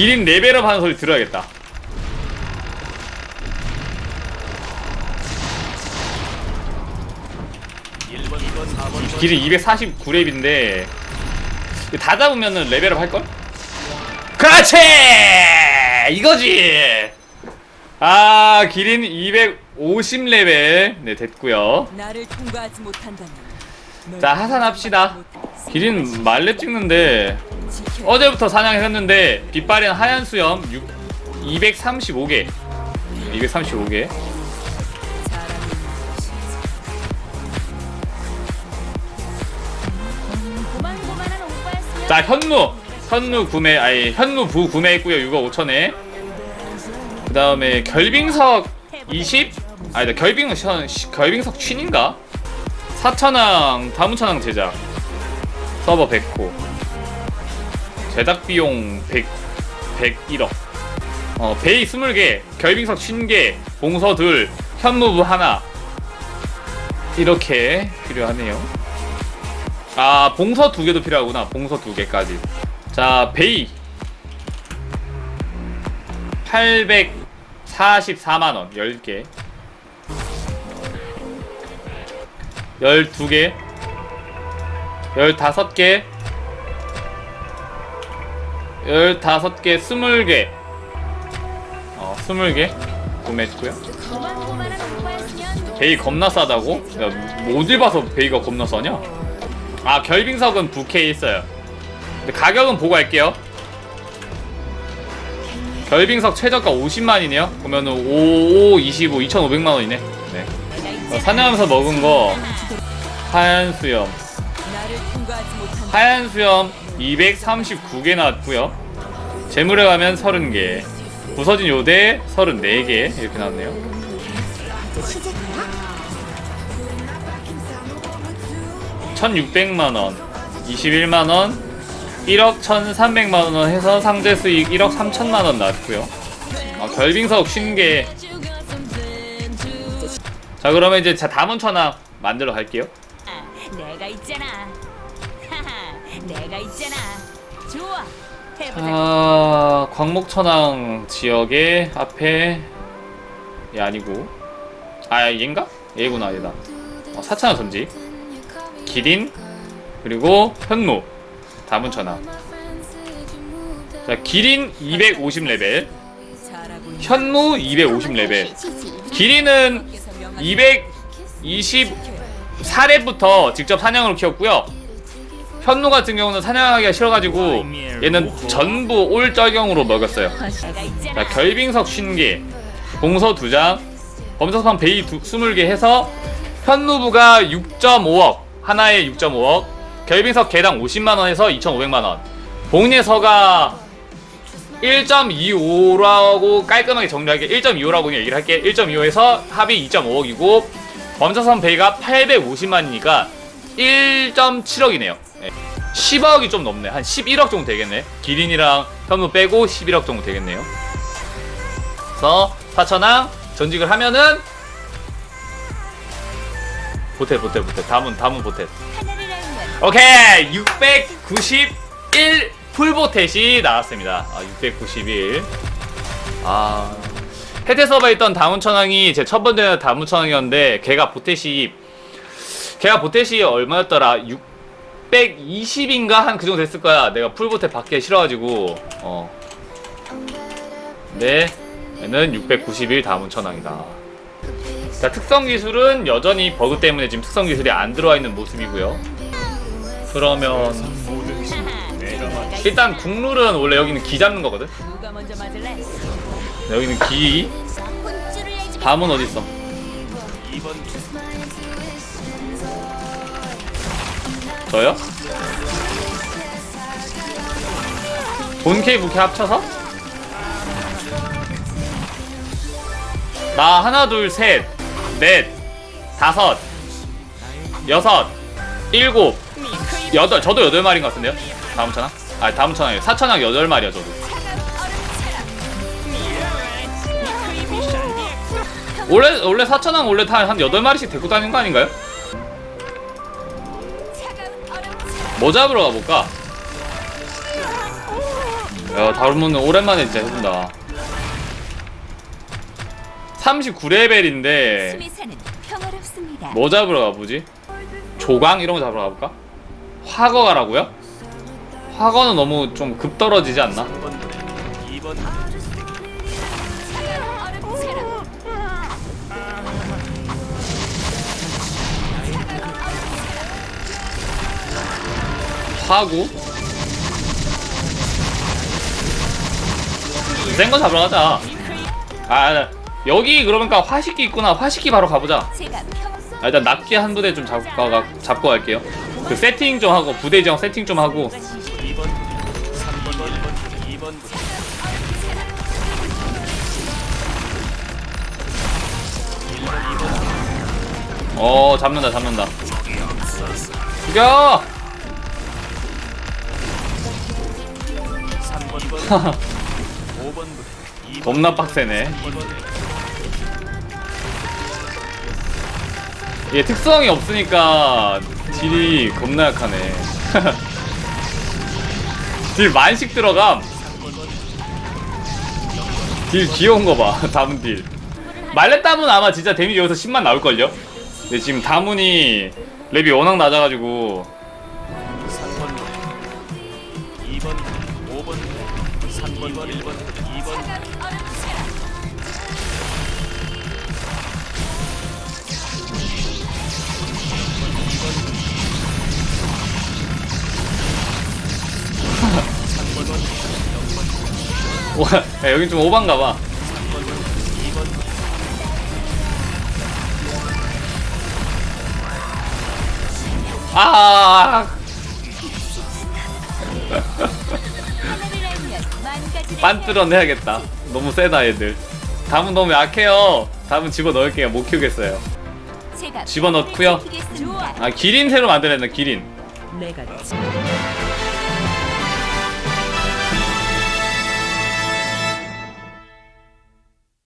기린 레벨업 하는 소리 들어야겠다. 기린 249렙인데 다 잡으면은 레벨업 할걸? 그렇지! 이거지! 아 기린 250레벨 네 됐고요 나를 통과하지 못한다면 자 하산합시다. 기린 말렙 찍는데 어제부터 사냥했는데 빛바랜 하얀 수염 6, 235개 235개. 고만고만한 오빠였으면 자 현무. 현무 구매 아니 현무 부 구매했고요. 6억 5천에. 그 다음에 결빙석 20 아니다 결빙석 결빙석 쉰인가 4천왕 다문천왕 제작. 서버 100호. 제작 비용 100 101억. 어 베이 20개 결빙석 50개 봉서 둘 현무부 하나. 이렇게 필요하네요. 아 봉서 두 개도 필요하구나. 봉서 두 개까지. 자 베이. 844만원 10개 12개 15개 15개 20개 어 20개 구매했고요 베이 겁나 싸다고? 야, 뭐 어딜 봐서 베이가 겁나 싸냐? 아, 결빙석은 부캐에 있어요. 근데 가격은 보고 할게요. 결빙석 최저가 50만이네요. 그러면은 5, 5, 25, 2,500만원이네. 네. 어. 사냥하면서 먹은 거, 하얀 수염. 하얀 수염 239개 나왔고요 재물에 가면 30개. 부서진 요대 34개. 이렇게 나왔네요. 시작이야? 1600만원, 21만원, 1억 1300만원 해서 상대 수익 1억 3천만원 나왔고요 아, 결빙석 50개. 자, 그러면 이제 자, 다문천왕 만들어 갈게요. 아, 내가 있잖아. 하하, 내가 있잖아. 좋아. 해보자. 아, 광목천왕 지역의 앞에 얘 아니고 아, 얘인가? 얘구나, 얘다. 어, 사천왕 전지. 기린 그리고 현무 다문 천왕. 자, 기린 250레벨, 잘하고 있는 현무 250레벨. 기린은 224렙부터 직접 사냥으로 키웠고요. 현무 같은 경우는 사냥하기가 싫어가지고 얘는 전부 올절경으로 먹였어요. 자, 결빙석 50개, 봉서 2장, 범석판 베이 두, 20개 해서 현무부가 6.5억, 하나에 6.5억, 결빙석 개당 50만원 해서 2,500만원, 봉예서가 1.25라고 깔끔하게 정리하게 1.25라고 그냥 얘기를 할게 1.25에서 합이 2.5억이고 범사선 베이가 850만이니까 1.7억이네요. 10억이 좀 넘네. 한 11억 정도 되겠네. 기린이랑 현무 빼고 11억 정도 되겠네요. 그래서 사천왕 전직을 하면은 보태 보태 보태. 다문 다문 보태. 오케이. 691 풀보텟이 나왔습니다. 아, 691 아 해태 서버에 있던 다문천왕이 제 첫 번째 다문천왕이었는데 걔가 보텟이 걔가 보텟이 얼마였더라? 620인가? 한 그 정도 됐을 거야. 내가 풀보텟 받기 싫어가지고. 어. 네, 얘는 691 다문천왕이다. 자 특성 기술은 여전히 버그 때문에 지금 특성 기술이 안 들어와 있는 모습이고요. 그러면 일단 국룰은 원래 여기는 기 잡는 거거든. 여기는 기. 밤은 어디 있어? 저요? 본캐 부캐 합쳐서? 나 하나 둘셋넷 다섯 여섯 일곱 여덟 저도 여덟 마리인 것 같은데요? 다음 천왕? 아 다음 천왕이에요 사천왕 여덟 마리야 저도 원래 원래 사천왕 원래 다한 여덟 마리씩 데리고 다니는 거 아닌가요? 뭐 잡으러 가볼까? 야 다루문은 오랜만에 진짜 해본다 39레벨인데 수미사는 평화롭습니다. 뭐 잡으러 가보지? 조강 이런 거 잡으러 가볼까? 화거 가라고요? 화거는 너무 좀 급 떨어지지 않나? 화구? 센거 잡으러 가자 아 여기 그러니까 화식기 있구나 화식기 바로 가보자 아, 일단 납기 한 부대 좀 잡고, 가, 잡고 갈게요. 그 세팅 좀 하고, 부대 지정 세팅 좀 하고. 어, 잡는다, 잡는다. 죽여! 겁나 빡세네. 얘 특성이 없으니까 딜이 겁나 약하네. 딜 만씩 들어감. 딜 귀여운 거 봐. 다문 딜. 말레 다문 아마 진짜 데미지 여기서 10만 나올걸요? 근데 지금 다문이 랩이 워낙 낮아가지고 3번 2번 5번 3번 1번 2번 와, 야, 여긴 좀 오반가 봐. 아, 하늘을 빤뜨런 해야겠다. 너무 세다 얘들. 다문 너무 약해요. 다문 집어 넣을게요. 못 키우겠어요. 집어넣고요. 아 기린 새로 만들었네 기린. 내가